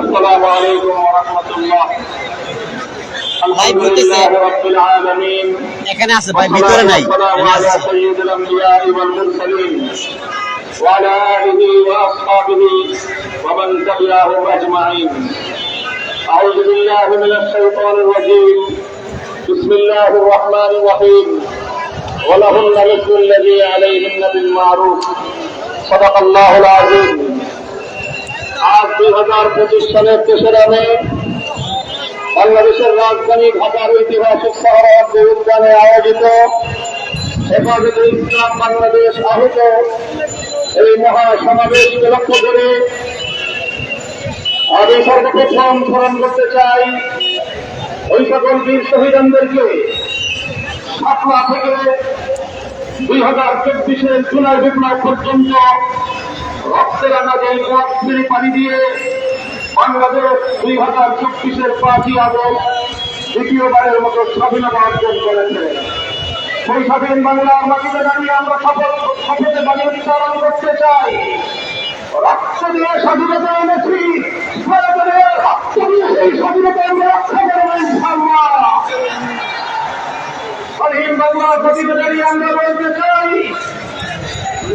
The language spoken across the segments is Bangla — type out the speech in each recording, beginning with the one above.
السلام عليكم ورحمة الله الحمد لله رب العالمين এখানে আছে ভাই ভিতরে নাই سيد الأنبياء والمرسلين وعلى آله وأصحابه ومن تبعهم أجمعين أعوذ بالله من الشيطان الرجيم بسم الله الرحمن الرحيم ولهن مثل الذي عليهن بالمعروف বাংলাদেশের রাজধানী ঢাকার ঐতিহাসিক শহর উদ্যানে আয়োজিত হেফাজতে ইসলাম বাংলাদেশ আহত এই মহাসমাবেশকে লক্ষ্য করে আমি সর্বপ্রথম স্মরণ করতে চাই ওই সকল বীর শহীদানদেরকে সাতলা থেকে দুই হাজার চব্বিশের জুলাই বিপ্লব পর্যন্ত রক্তের আনাজে পথ পানি দিয়ে বাংলাদেশ দুই হাজার চব্বিশের পাঁচই আগস্ট দ্বিতীয়বারের মতো স্বাধীনতা অর্জন করেছে। সেই স্বাধীন বাংলার মাটিতে দাঁড়িয়ে আমরা শপথ শপথে বাণী উচ্চারণ করতে চাই। রক্ত দিয়ে স্বাধীনতা এনেছি রক্ত দিয়ে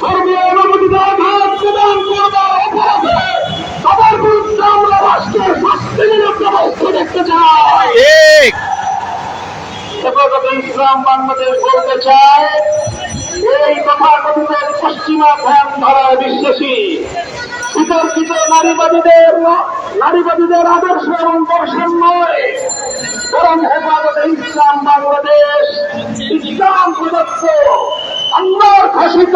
ধর্মীয় অনুমতিতে আঘাত প্রদান করবার অপরাধে তাদের বিরুদ্ধে আমরা রাষ্ট্রের শাস্তিমূলক ব্যবস্থা দেখতে চাই। ইসলাম বাংলাদেশ বলতে চায় এই তথাকথিত পশ্চিমা ধ্যান ধারায় বিশ্বাসী বিতর্কিত নারীবাদীদের নারীবাদীদের আদর্শ এবং দর্শন নয়। বরং হেফাজতে ইসলাম বাংলাদেশ ইসলাম প্রদত্ত আল্লাহর ঘোষিত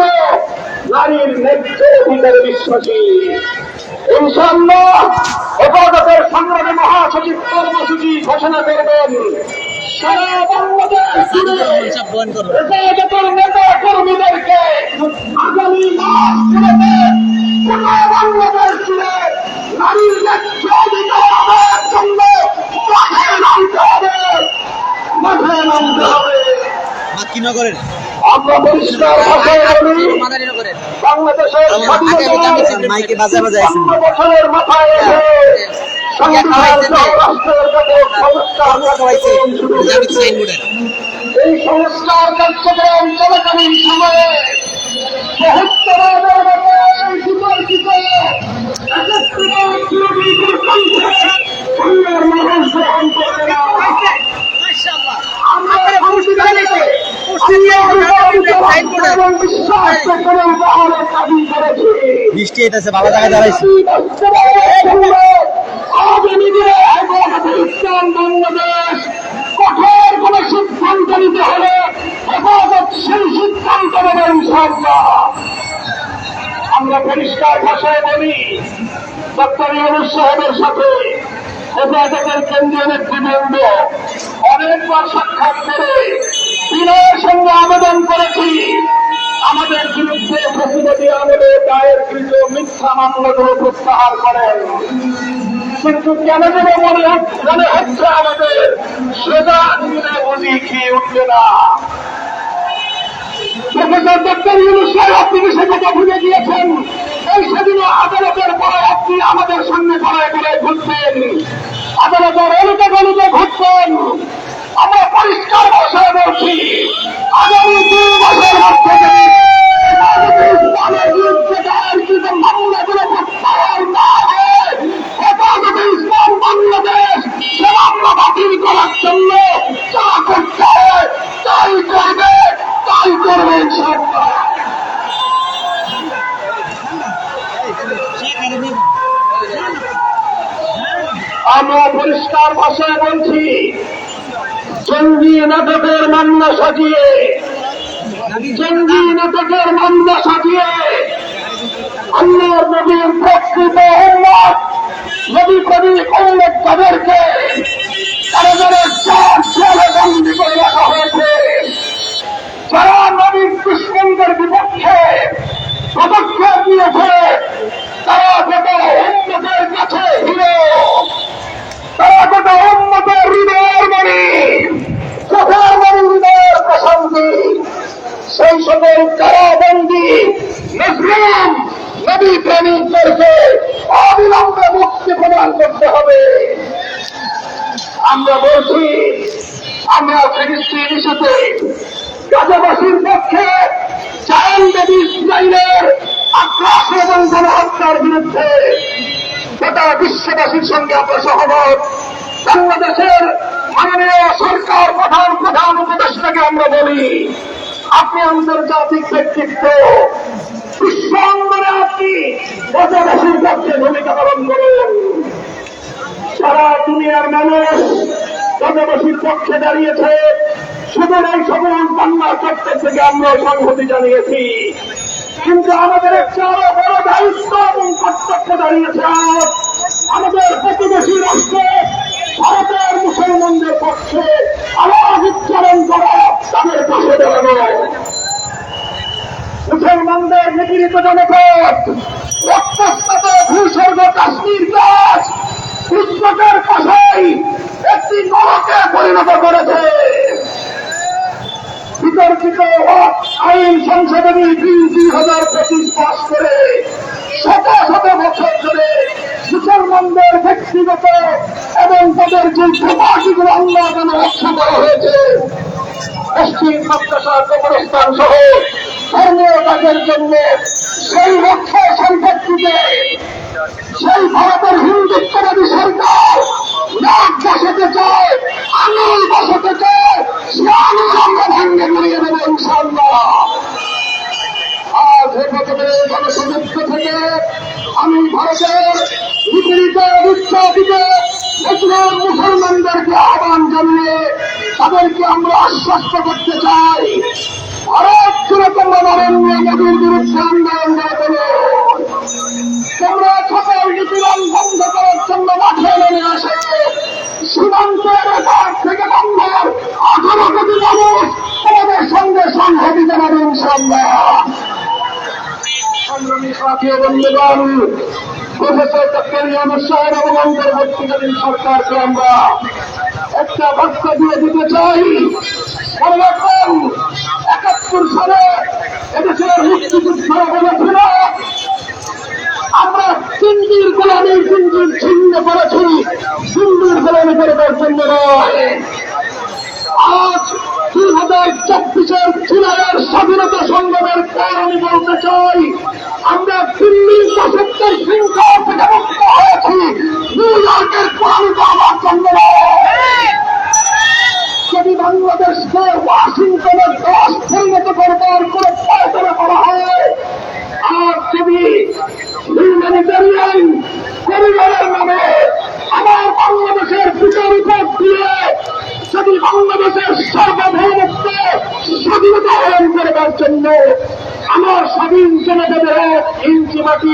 নারীর ন্যায্য অধিকারে বিশ্বাসী। ইনশাআল্লাহ হেফাজতের সংগ্রামী মহাসচিব কর্মসূচি ঘোষণা করবেন। সারা বাংলাদেশ জুড়ে হেফাজতের নেতা কর্মীদেরকে নগরের আমরা পরিষ্কার ভাষায় বলি বাংলাদেশের মাইকে বছরের মাথায় এসে। সাইনবোর্ডের। এই সংস্কার কার্যক্রম চলাকালীন সময়ে মানুষ গ্রহণ না আমরা সংবিধানে এবং বিশ্বাস করে উপহারের দাবি করেছি বৃষ্টি এটাছে ভালো জায়গায় দাঁড়াইছি আগামী দিনে হেফাজতে ইসলাম বাংলাদেশ কঠোর কোন সিদ্ধান্ত নিতে হলে হেফাজত সেই সিদ্ধান্ত নেবে ইনশাআল্লাহ। আমরা পরিষ্কার ভাষায় বলি ডক্টর ইউনুস সাহেবের সাথে হেফাজতের কেন্দ্রীয় নেতৃবৃন্দ অনেকবার সাক্ষাৎ করে বিনয়ের সঙ্গে আবেদন করেছি। আমাদের বিরুদ্ধে ফেসিলিটি আমলে দায়েরকৃত মিথ্যা মামলাগুলো প্রত্যাহার করেন। কিন্তু কেন যেন মনে মনে হচ্ছে আমাদের সোজা দিনে বুঝি খেয়ে উঠবে না। প্রফেসর ডক্টর ইউনুস আপনি সে কথা ভুলে গিয়েছেন, এই সেদিন আদালতের পরে আপনি আমাদের সামনে ঘরে ঘরে ঘুরতেন আদালতের অনুতে গণিতে ঘুরতেন আমরা পরিষ্কার ভাষায় বলছি আগামী দুই জঙ্গি নাটকের মামলা সাজিয়ে জঙ্গি নাটকের মামলা সাজিয়ে তারা গোটা উন্নতের হৃদয়ের মণি চোখের মণি হৃদয়ের প্রশান্তি সেই সকল কারাবন্দি মুসলিম নবী প্রেমিকদেরকে অবিলম্বে মুক্তি প্রদান করতে হবে আমরা বলছি আমরা ফিলিস্তিন ইস্যুতে গাজাবাসীর পক্ষে চাইল্ড দেবী ইসরায়েলের আক্রাস এবং গণহত্যার বিরুদ্ধে গোটা বিশ্ববাসীর সঙ্গে আমরা সহমত। বাংলাদেশের মাননীয় সরকার প্রধান প্রধান উপদেষ্টাকে আমরা বলি, আপনি আন্তর্জাতিক ব্যক্তিত্ব। বিশ্ব অঙ্গনে আপনি গাজাবাসীর পক্ষে ভূমিকা পালন করুন। সারা দুনিয়ার মানুষ জনবাসীর পক্ষে দাঁড়িয়েছে। সুতরাং এই সকল বাংলার পক্ষের থেকে আমরা সংহতি জানিয়েছি। কিন্তু আমাদের একটা আরও বড় দায়িত্ব এবং কর্তব্য দাঁড়িয়েছে। আমাদের প্রতিবেশী রাষ্ট্রে, ভারতের মুসলমানদের পক্ষে আওয়াজ উচ্চারণ করা তাদের পাশে দাঁড়ানো। মুসলমানদের নিপীড়িত জনপদ রক্তস্নাত ভূস্বর্গ কাশ্মীর গাছ পুস্তকের পাশাই একটি নরকে পরিণত করেছে। বিতর্কিত আইন সংসদে বিল দুই হাজার পঁচিশ পাশ করে শত শত বছর ধরে মুসলমানদের ব্যক্তিগত এবং তাদের যে প্রবাসীগুলো আল্লাহ কেন রক্ষা করা হয়েছে, পশ্চিম মাদ্রাসা কবরস্থান সহ ধর্মীয় কাজের জন্য সেই রক্ষা সম্পত্তিতে সেই ভারতের হিন্দুত্ববাদী সরকার বসাতে চায় আঙুল বসাতে চায় আঙুল আমরা ভঙ্গে দেবো ইনশাল্লাহ আমি মুসলমানদেরকে আহ্বান জানিয়ে তাদেরকে আমরা আশ্বস্ত করতে চাই ভারত জুড়ে তোমরা নরেন্দ্র বিরুদ্ধে আন্দোলন করে তোমরা সকল নিপীড়ন সাথী বন্ধুগণ, প্রফেসর ডক্টর ইয়ানুস সাহেব এবং আমরা একটা আমরা সিন্দির গোলামী সিন্দির ছিন্ন করেছি। সিন্দির গোলামী করে দেওয়ার জন্য হাজার চব্বিশের জুলাইয়ের স্বাধীনতা সংগ্রামের পর আমি বলতে চাই আমরা দিল্লির শাসকদের মুক্ত হয়েছি। নিউ ইয়র্কের যদি বাংলাদেশকে ওয়াশিংটনের দশ মাটি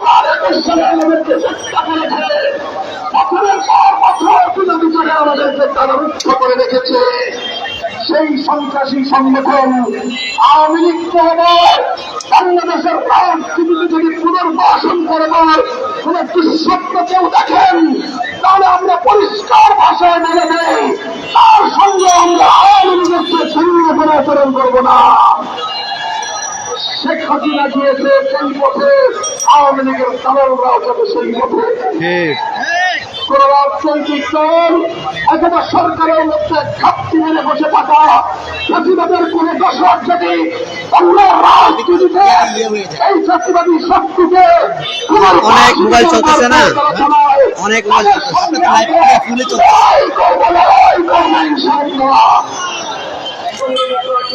আমাদেরকে কোনো তারা রুক্ষ করে সেই সন্ত্রাসী সংগঠন আওয়ামী এবার বাংলাদেশের রাজনীতিতে যদি পুনর্বাসন করবার কোন দুঃস্বপ্ন কেউ দেখেন, তাহলে আমরা পরিষ্কার ভাষায় মেনে নেই। তার সঙ্গে আমরা আওয়ামী লীগের ভিন্ন করে আচরণ করব না। শেখ হাসিনা গিয়েছে সেই পথে আওয়ামী লীগের দালালরাও যাবে সেই পথে কোন রাজনৈতিক দল অথবা সরকারের মধ্যে মেরে বসে থাকা প্রতিবাদের কোন দশক যদি বাংলার রাজনীতিতে এই প্রতিবাদী শক্তিকে অনেক মোবাইল চলতেছে না? অনেক মোবাইল চলতেছে।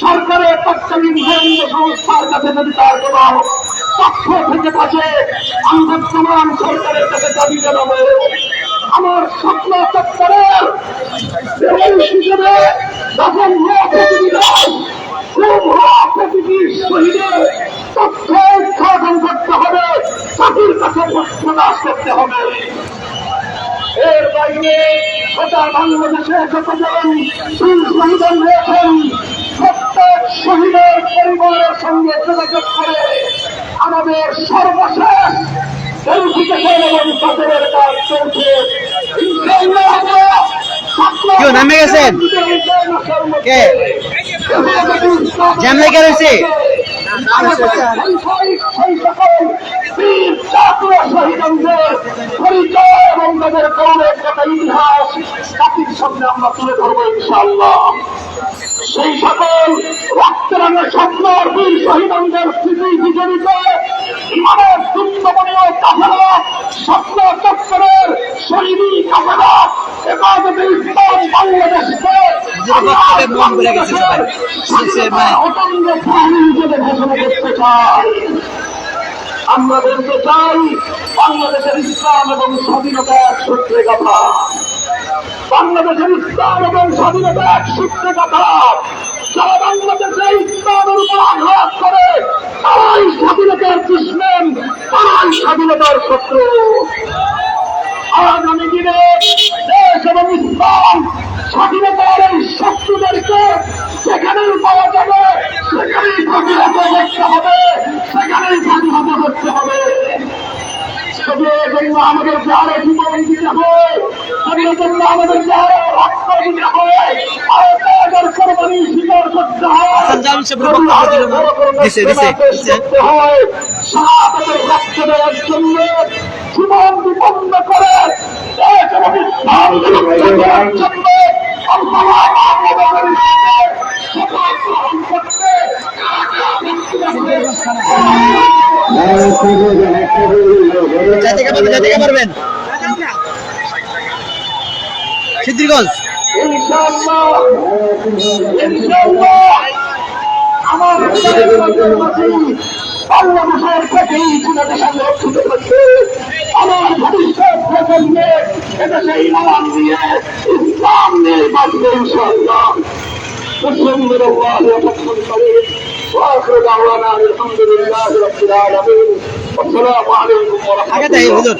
সরকারের তৎকালীন গোয়েন্দা সংস্থার কাছে যদি তার কোন তথ্য থেকে থাকে আমি বর্তমান সরকারের কাছে দাবি জানাব। আমার স্বপ্ন তৎপরের হিসেবে খুব হওয়া শহীদের তথ্য উদ্ঘাটন করতে হবে জাতির কাছে প্রকাশ করতে হবে। এর বাইরে গোটা বাংলাদেশে যতজন প্রত্যেক শহীদের পরিবারের সঙ্গে যোগাযোগ করে আমাদের সর্বশেষ ভেরিফিকেশন এবং তাদের কাজ চলছে কেউ নামে গেছেন? কে? জ্যাম লেগে রয়েছে? পরিচয় এবং তাদের গৌরব কথা ইতিহাস জাতির সামনে আমরা তুলে ধরবো ইনশাআল্লাহ সেই সকল রক্তরাঙের স্বপ্ন বীর শহীদদের স্মৃতি বিজড়িত ইমানের সুন্দরমণীয় কাফেলা স্বপ্ন চত্বরের শহীদী কাফেলা বাংলাদেশকে নিজের মন ভরে গেছে সবাই। মানে- চাই আমরা বলতে চাই বাংলাদেশের ইসলাম এবং স্বাধীনতা এক সূত্রে কথা বাংলাদেশের ইসলাম এবং স্বাধীনতা এক সূত্রে কথা যারা বাংলাদেশে ইসলামের উপর আঘাত করে তারাই স্বাধীনতার দুশ্মন, তারাই স্বাধীনতার শত্রু আগামী দিনে দেশ এবং ইসলাম স্বাধীনতার এই পারবেন যাইতে কে পারবেন সিদ্ধিরগঞ্জ। ইনশাআল্লাহ ইনশাআল্লাহ। বাংলাদেশের প্রতি চিনাতে সংরক্ষিত করছে আমার ভবিষ্যৎ প্রজন্মে এদেশে ইমান দিয়ে ইসলাম নিয়ে বাঁচবে ইনশাআল্লাহ تسلم الله وتكفر الطريق واخر دعوانا أن الحمد لله رب العالمين والسلام عليكم ورحمه আগে তাই الله